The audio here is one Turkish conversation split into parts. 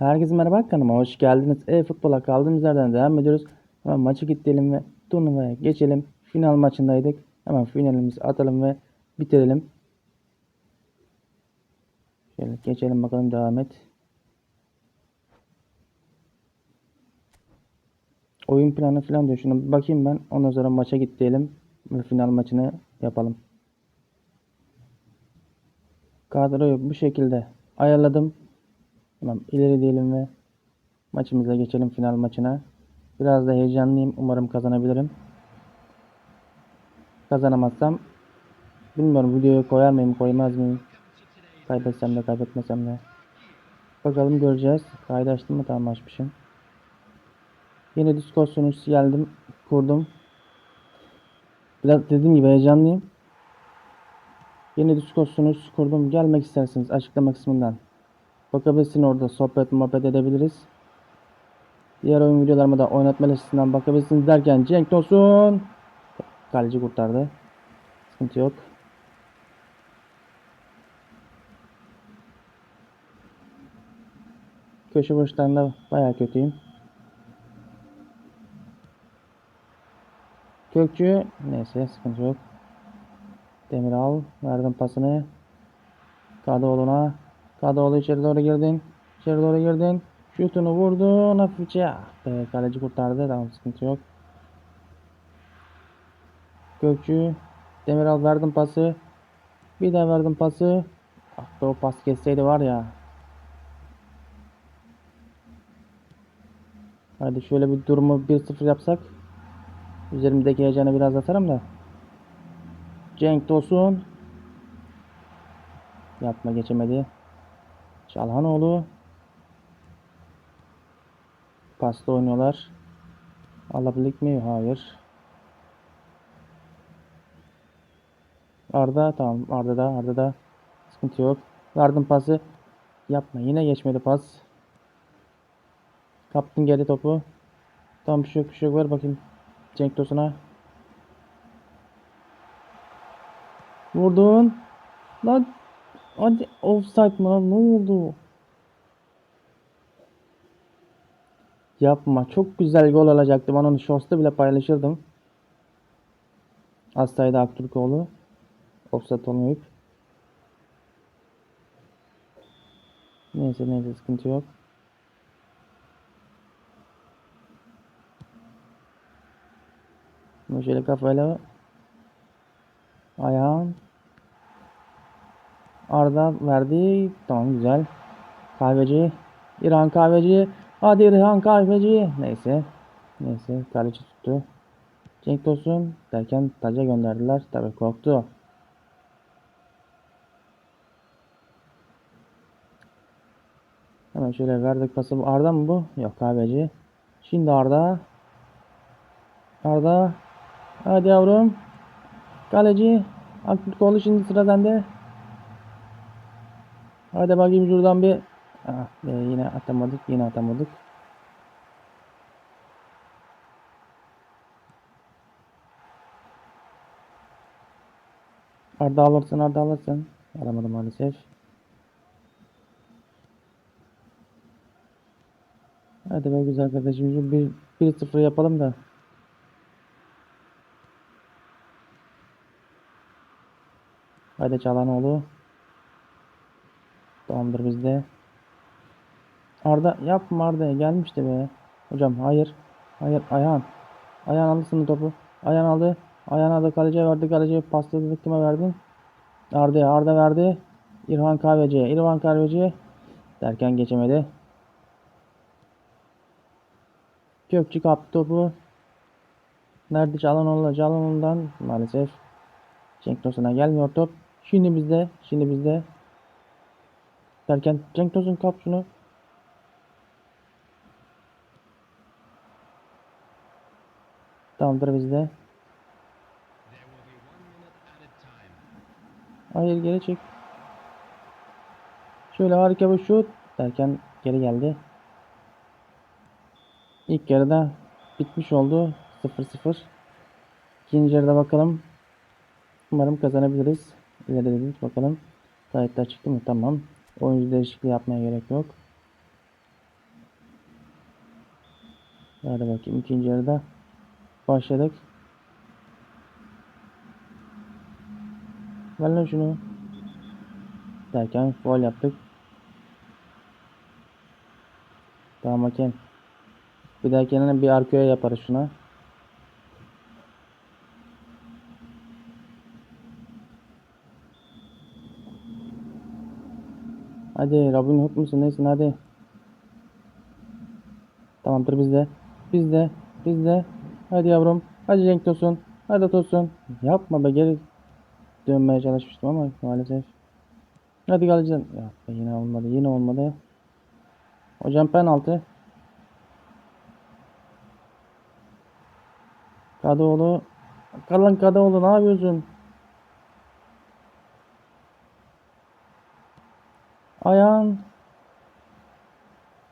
Herkese merhaba kanalıma hoş geldiniz. E-futbola kaldığımız yerden devam ediyoruz. Hemen maçı gidelim ve turnuvaya geçelim. Final maçındaydık. Hemen finalimizi atalım ve bitirelim. Şöyle geçelim bakalım devam et. Oyun planı falan diyor. Şuna bakayım ben. Ondan sonra maça git diyelim. Ve final maçını yapalım. Kadroyu bu şekilde ayarladım. Tamam ileri diyelim ve maçımıza geçelim final maçına. Biraz da heyecanlıyım. Umarım kazanabilirim. Kazanamazsam bilmiyorum videoyu koyar mıyım koymaz mıyım. Kaybetsem de kaybetmesem de. Bakalım göreceğiz. Kaydı açtım mı? Tamam açmışım. Yine Discord sunucusu geldim. Kurdum. Biraz dediğim gibi heyecanlıyım. Yeni Discord sunucusu kurdum. Gelmek isterseniz açıklama kısmından bakabilirsin orada sohbet muhabbet edebiliriz. Diğer oyun videolarıma da oynatma listesinden bakabilirsiniz derken Cenk Tosun kaleci kurtardı. Sıkıntı yok. Köşe vuruşlarında bayağı kötüyüm. Kökçü neyse sıkıntı yok. Demiral verdim pasını. Kadıoğlu'na. Kadıoğlu içeri doğru girdin. İçeri doğru girdin. Şutunu vurdun hafifçe. Ah be, kaleci kurtardı. Tamam sıkıntı yok. Gökçü. Demiral verdim pası. Bir daha verdim pası. Ah o pas geçseydi var ya. Hadi şöyle bir durumu 1-0 yapsak. Üzerimdeki heyecanı biraz atarım da. Cenk Tosun. Yapma geçemedi. Çalhanoğlu. Pasta oynuyorlar. Alabildik mi? Hayır. Arda tamam Arda da Arda da sıkıntı yok. Verdim pası. Yapma yine geçmedi pas. Kaptın geri topu. Tam bir şey yok bir şey yok ver bakayım. Cenk Tosun'a. Vurdun. Lan hadi offside mı lan? Ne oldu? Yapma. Çok güzel gol olacaktı. Ben onu Shorts'ta bile paylaşırdım. Az sayıda Aktürkoğlu. Offside olmayıp. Neyse neyse sıkıntı yok. Şöyle kafayla ayağın Arda verdi. Tamam güzel. Kahveci. İrhan Kahveci. Hadi İrhan Kahveci. Neyse. Neyse kaleci tuttu. Cenk Tosun derken taca gönderdiler. Tabii korktu. Hemen şöyle verdik pası. Arda mı bu? Yok kahveci. Şimdi Arda. Arda. Hadi yavrum. Kaleci. Aktürkoğlu şimdi sıra sende. Hadi bakayım şuradan bir. Ah be, yine atamadık. Yine atamadık. Arda alırsın Arda alırsın. Alamadım maalesef. Hadi be güzel kardeşim. Bir, bir sıfır yapalım da. Hadi Çalhanoğlu. Tamamdır bizde. Arda yapma Arda gelmişti be. Hocam hayır. Hayır Ayhan. Ayhan aldı topu. Ayhan aldı. Ayhan aldı kaleciye verdi. Kaleciye pasladı. Kime verdin? Arda Arda verdi. İrfan Kahveci. İrfan Kahveci. Derken geçemedi. Gökçü kaptı topu. Nerede Çalhanoğlu? Çalhanoğlu'ndan maalesef. Cenk Tosun'a gelmiyor top. Şimdi bizde. Şimdi bizde. Derken Cenk Tosun kap şunu. Tamamdır bizde. Hayır geri çek. Şöyle harika bir şut derken geri geldi. İlk yarıda bitmiş oldu. 0-0. İkinci yarıda bakalım. Umarım kazanabiliriz. İleri dedik bakalım. Kayıtlar çıktı mı? Tamam. Oyuncu değişikliği şey yapmaya gerek yok. Hadi bakayım ikinci yarıda başladık. Ver lan şunu. Derken foul yaptık. Tamam hakem. Bir dahakine bir arkoya yaparız şuna. Hadi Robin Hood musun neysin hadi. Tamamdır bizde. Bizde. Bizde. Hadi yavrum. Hadi Cenk Tosun. Hadi Tosun. Yapma be geri dönmeye çalışmıştım ama maalesef. Hadi Galcan. Ya be, yine olmadı. Yine olmadı. Hocam penaltı. Kadıoğlu. Kalan Kadıoğlu ne yapıyorsun? Ayağın.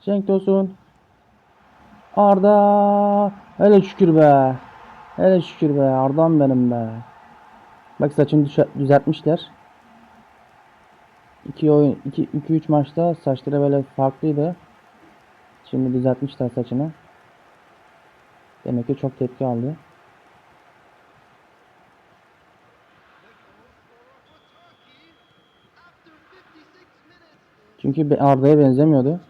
Cenk Tosun. Arda. Hele şükür be. Hele şükür be. Arda'm benim be. Bak saçını düşe- düzeltmişler. 2 oyun 2 2 3 maçta saçları böyle farklıydı. Şimdi düzeltmişler saçını. Demek ki çok tepki aldı. Çünkü Arda'ya benzemiyordu.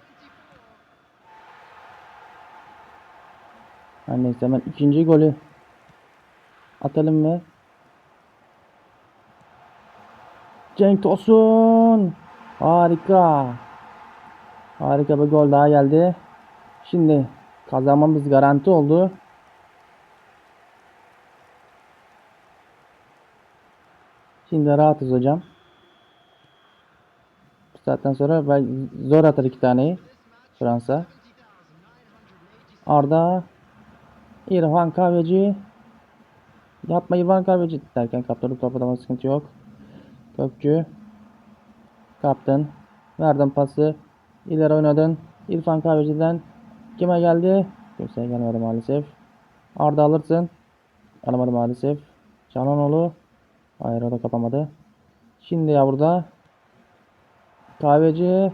Her neyse hemen ikinci golü atalım ve Cenk Tosun harika harika bir gol daha geldi. Şimdi kazanmamız garanti oldu. Şimdi rahatız hocam. Saatten sonra zor atar iki taneyi Fransa. Arda İrfan Kahveci Yapma İrfan Kahveci derken kaptırdık topu ama sıkıntı yok. Kökçü Kaptın. Verdim pası. İleri oynadın. İrfan Kahveci'den kime geldi? Kimseye gelmedi maalesef. Arda alırsın. Alamadı maalesef. Cananoğlu. Hayır o da kapamadı. Şimdi ya burada. Kahveci.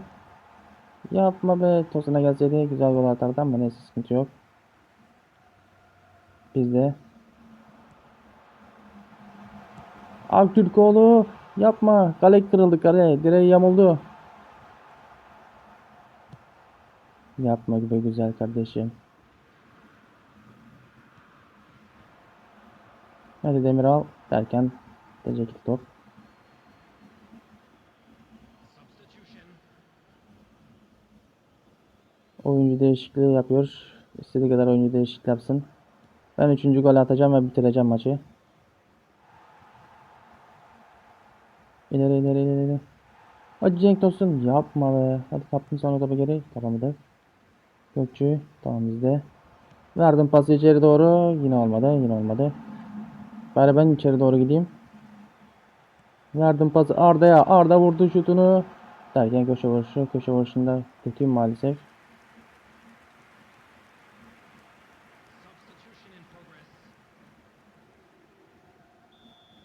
Yapma be. Tosuna gelseydi güzel gol atardı ama neyse sıkıntı yok. Bizde. Aktürkoğlu yapma. Kale kırıldı kale. Direği yamuldu. Yapma gibi güzel kardeşim. Hadi Demiral derken Tecekil top. Oyuncu değişikliği yapıyor. İstediği kadar oyuncu değişiklik yapsın. Ben üçüncü gol atacağım ve bitireceğim maçı. İleri ileri ileri ileri. Hadi Cenk Tosun yapma be. Hadi kaptın sonra topa geri. Kapamadı. Gökçü tamam bizde. Verdim pası içeri doğru. Yine olmadı. Yine olmadı. Bari ben içeri doğru gideyim. Verdim pası Arda'ya. Arda vurdu şutunu. Derken köşe vuruşu. Köşe vuruşunda kötüyüm maalesef.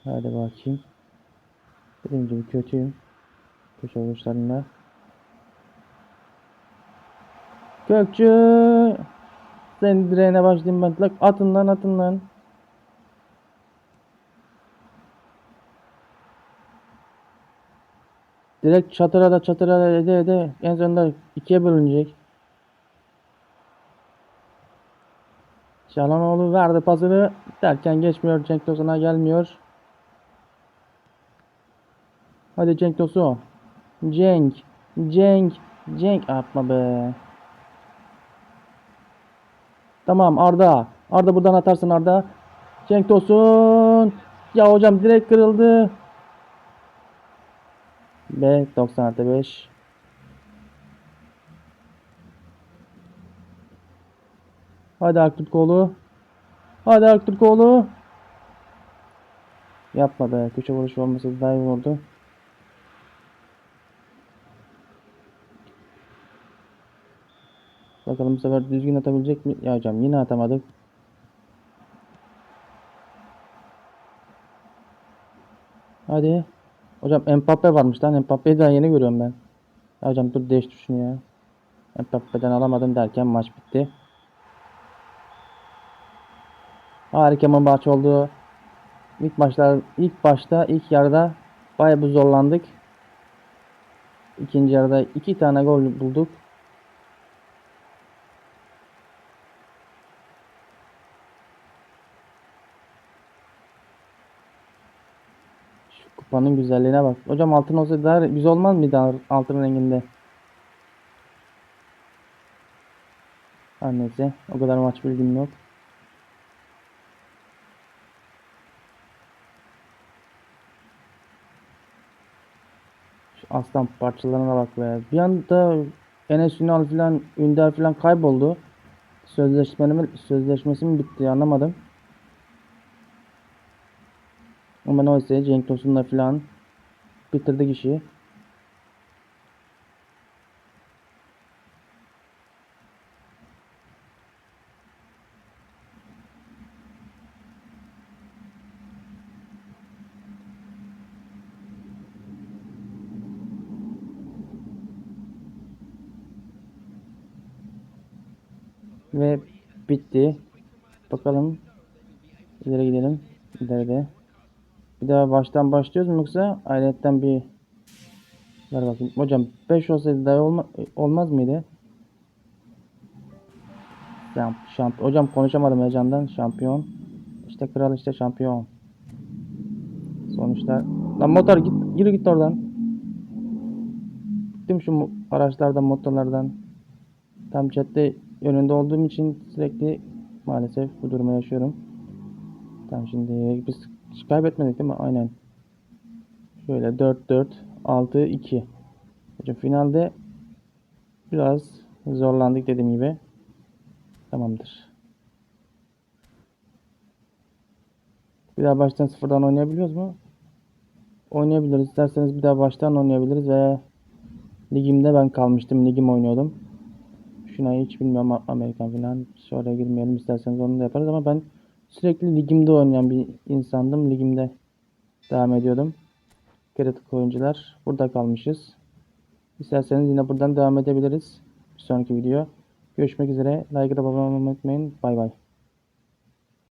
Hadi bakayım. Dediğim gibi kötüyüm. Köşe vuruşlarında. Gökçü. Sen direğine başlayayım ben. Lan Atın lan atın lan. Direkt çatıra da çatıra da ede ede en sonunda ikiye bölünecek. Çalhanoğlu verdi pasını derken geçmiyor Cenk Tosun'a gelmiyor. Hadi Cenk Tosun. Cenk. Cenk. Cenk atma be. Tamam Arda. Arda buradan atarsın Arda. Cenk Tosun. Ya hocam direkt kırıldı. B 90 artı 5. Hadi Aktürkoğlu. Hadi Aktürkoğlu. Yapma be. Köşe vuruşu olmasa daha iyi olurdu. Bakalım bu sefer düzgün atabilecek mi? Ya hocam yine atamadık. Hadi. Hocam Mbappe varmış lan. Mbappe'yi daha yeni görüyorum ben. Ya hocam dur değiştir şunu ya. Mbappe'den alamadım derken maç bitti. Harika maç oldu. İlk maçlar ilk başta ilk yarıda bayağı bir zorlandık. İkinci yarıda iki tane gol bulduk. Şu kupanın güzelliğine bak. Hocam altın olsa daha güzel olmaz mıydı al- altın renginde? Her. O kadar maç bilgim yok. Aslan parçalarına bak be. Bir anda Enes Ünal filan, Ünder filan kayboldu. Sözleşmemi, sözleşmesi mi bitti anlamadım. Ama neyse Cenk Tosun'la filan bitirdik işi. Ve bitti. Bakalım. İleri gidelim. İleride. Bir daha baştan başlıyoruz mu yoksa ayrıyetten bir ver bakayım. Hocam 5 olsaydı daha olma, olmaz mıydı? Şamp, şamp. Hocam konuşamadım heyecandan. Şampiyon. İşte kral işte şampiyon. Sonuçta. Lan motor git. Yürü git oradan. Bıktım şu araçlardan motorlardan. Tam chatte önünde olduğum için sürekli maalesef bu durumu yaşıyorum. Tamam şimdi biz hiç kaybetmedik değil mi? Aynen. Şöyle 4-4 6-2. Hocam finalde biraz zorlandık dediğim gibi. Tamamdır. Bir daha baştan sıfırdan oynayabiliyoruz mu? Oynayabiliriz. İsterseniz bir daha baştan oynayabiliriz ve ligimde ben kalmıştım. Ligim oynuyordum. Şuna hiç bilmiyorum Amerikan falan. Şuraya girmeyelim isterseniz onu da yaparız ama ben sürekli ligimde oynayan bir insandım. Ligimde devam ediyordum. Kritik oyuncular. Burada kalmışız. İsterseniz yine buradan devam edebiliriz. Bir sonraki video. Görüşmek üzere. Like atıp abone olmayı unutmayın. Bay bay.